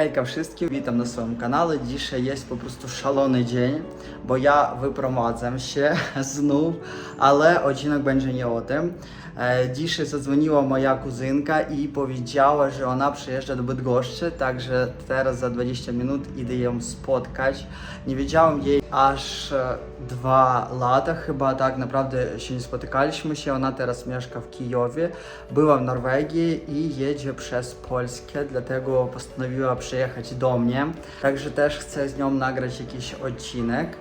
Hejka wszystkim, witam na swoim kanale. Dzisiaj jest po prostu szalony dzień, bo ja wyprowadzam się znów, ale odcinek będzie nie o tym. E, Dzisiaj zadzwoniła moja kuzynka i powiedziała, że ona przyjeżdża do Bydgoszczy, także teraz za 20 minut idę ją spotkać. Nie wiedziałem jej aż e, dwa lata chyba, tak naprawdę się nie spotykaliśmy się. Ona teraz mieszka w Kijowie, była w Norwegii i jedzie przez Polskę, dlatego postanowiła przyjechać do mnie. Także też chcę z nią nagrać jakiś odcinek.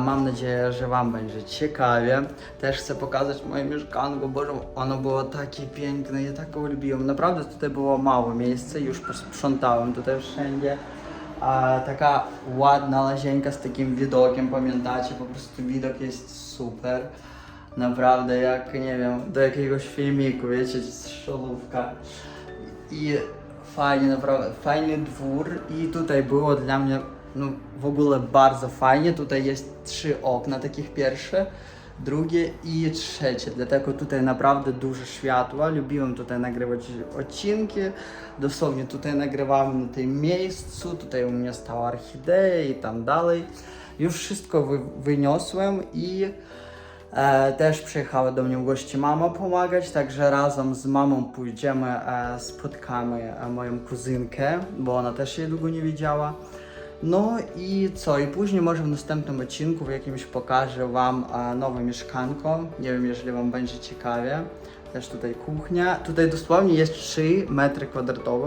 Mam nadzieję, że Wam będzie ciekawie. Też chcę pokazać moje mieszkanko, bo ono było takie piękne, ja tak lubiłem. Naprawdę tutaj było mało miejsca, już posprzątałem tutaj wszędzie. A, taka ładna łazienka z takim widokiem, pamiętacie? Po prostu widok jest super. Naprawdę jak, nie wiem, do jakiegoś filmiku, wiecie, szalówka. I fajnie, naprawdę, fajny dwór i tutaj było dla mnie no, w ogóle bardzo fajnie. Tutaj jest trzy okna, takich pierwsze, drugie i trzecie. Dlatego tutaj naprawdę dużo światła. Lubiłem tutaj nagrywać odcinki. Dosłownie tutaj nagrywałem na tym miejscu. Tutaj u mnie stała orchidea i tam dalej. Już wszystko wy, wyniosłem i E, też przyjechała do mnie w gości mama pomagać, także razem z mamą pójdziemy, e, spotkamy e, moją kuzynkę, bo ona też jej długo nie widziała. No i co, i później może w następnym odcinku w jakimś pokażę Wam e, nowe mieszkanko. Nie wiem, jeżeli Wam będzie ciekawie. 3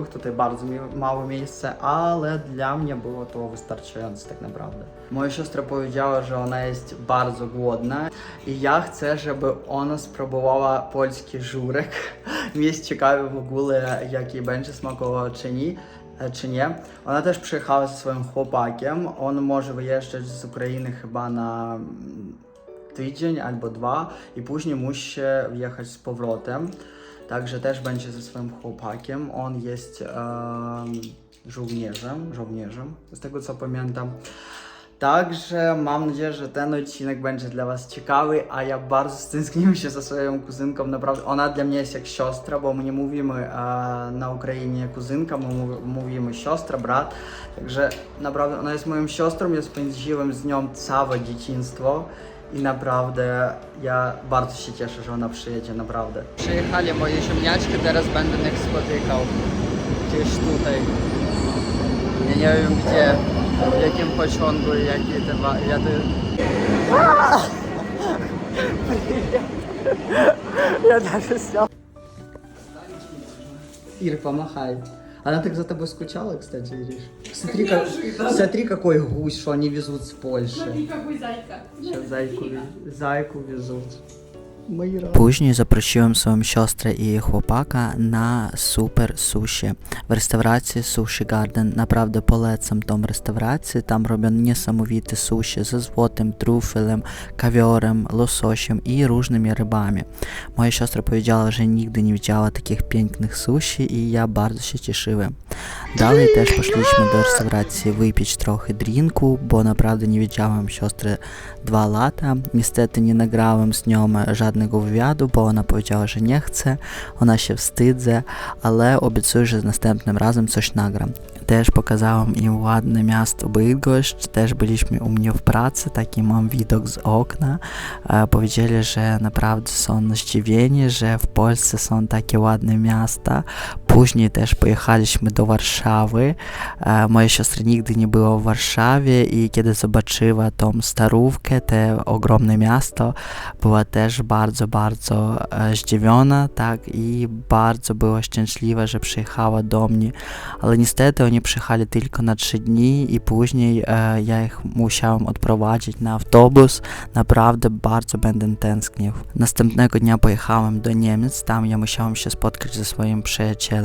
tutaj bardzo mi- małe miejsce, ale dla mnie było to wystarczające tak naprawdę. Moja siostra powiedziała, że ona jest bardzo głodna i ja chcę, żeby ona spróbowała polski żurek. Mnie jest ciekawe w ogóle, jaki będzie smakował czy nie. e, Czy nie. Ona też przyjechała ze swoim chłopakiem. On może wyjeżdżać z Ukrainy chyba na mm, tydzień albo dwa i później musi wjechać z powrotem. Także też będzie ze swoim chłopakiem. On jest em, żołnierzem, żołnierzem, z tego co pamiętam. Także mam nadzieję, że ten odcinek będzie dla Was ciekawy, a ja bardzo stęskniłem się za swoją kuzynką. Naprawdę, ona dla mnie jest jak siostra, bo my nie mówimy e, na Ukrainie kuzynka, my mów- mówimy siostra, brat. Także naprawdę ona jest moją siostrą, ja spędziłem z nią całe dzieciństwo I naprawdę ja bardzo się cieszę, że ona przyjedzie, naprawdę. Przyjechali moje ziemniaczki, teraz będę ich spotykał gdzieś tutaj. Ja nie wiem gdzie, w jakim pociągu, jakie te... wa- Ja te... Я даже снял. Ир, помахай. Она так за тобой скучала, кстати, Ириш. Смотри, как, смотри, какой гусь, что они везут с Польши. Смотри, какой зайка. Сейчас зайку, зайку рады. I ja bardzo się cieszyłem. Dalej też poszliśmy do restauracji wypić trochę drinku, bo naprawdę nie widziałem siostry dwa lata. Niestety nie nagrałem z nią żadnego wywiadu, bo ona powiedziała, że nie chce, ona się wstydze, ale obiecuję, że następnym razem coś nagram. Też pokazałam im ładne miasto Bydgoszcz, też byliśmy u mnie w pracy, taki mam widok z okna. E, Powiedzieli, że naprawdę są zdziwieni, że w Polsce są takie ładne miasta. Później też pojechaliśmy do Warszawy. E, Moja siostra nigdy nie była w Warszawie i kiedy zobaczyła tą starówkę, te ogromne miasto, była też bardzo, bardzo e, zdziwiona, tak, i bardzo była szczęśliwa, że przyjechała do mnie. Ale niestety oni przyjechali tylko na trzy dni i później e, ja ich musiałem odprowadzić na autobus. Naprawdę bardzo będę tęsknił. Następnego dnia pojechałem do Niemiec, tam ja musiałem się spotkać ze swoim przyjacielem.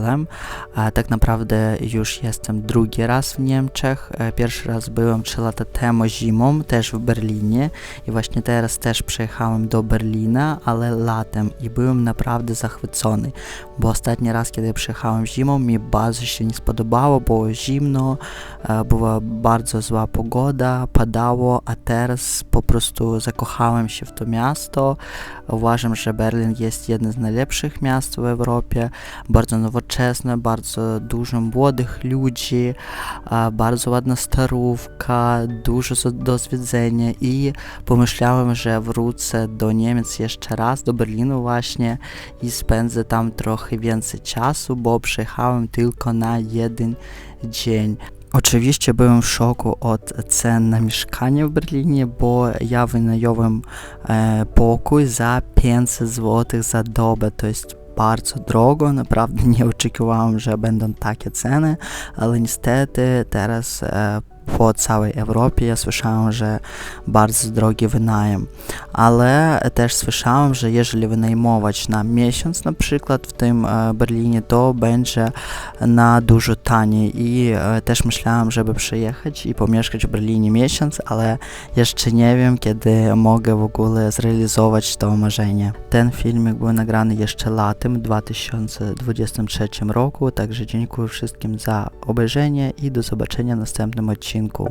A tak naprawdę już jestem drugi raz w Niemczech. E, Pierwszy raz byłem 3 lata temu zimą, też w Berlinie i właśnie teraz też przyjechałem do Berlina, ale latem i byłem naprawdę zachwycony, bo ostatni raz, kiedy przyjechałem zimą, mi bardzo się nie spodobało, było zimno, e, była bardzo zła pogoda, padało, a teraz po prostu zakochałem się w to miasto. Uważam, że Berlin jest jednym z najlepszych miast w Europie, bardzo nowoczesne nowoczesne, bardzo dużo młodych ludzi, bardzo ładna starówka, dużo do zwiedzenia i pomyślałem, że wrócę do Niemiec jeszcze raz, do Berlinu właśnie i spędzę tam trochę więcej czasu, bo przyjechałem tylko na jeden dzień. Oczywiście byłem w szoku od cen na mieszkanie w Berlinie, bo ja wynająłem e, pokój za 500 zł za dobę, to jest bardzo drogo, naprawdę nie oczekiwałem, że będą takie ceny, ale niestety teraz e, po całej Europie słyszałem, że bardzo drogi wynajem, ale też słyszałem, że jeżeli wynajmować na miesiąc na przykład w tym e, Berlinie, to będzie na dużo taniej i e, też myślałem, żeby przyjechać i pomieszkać w Berlinie miesiąc, ale jeszcze nie wiem, kiedy mogę w ogóle zrealizować to marzenie. Ten filmik był nagrany jeszcze latem 2023 roku, także dziękuję wszystkim za obejrzenie i do zobaczenia w następnym odcinku. жінку.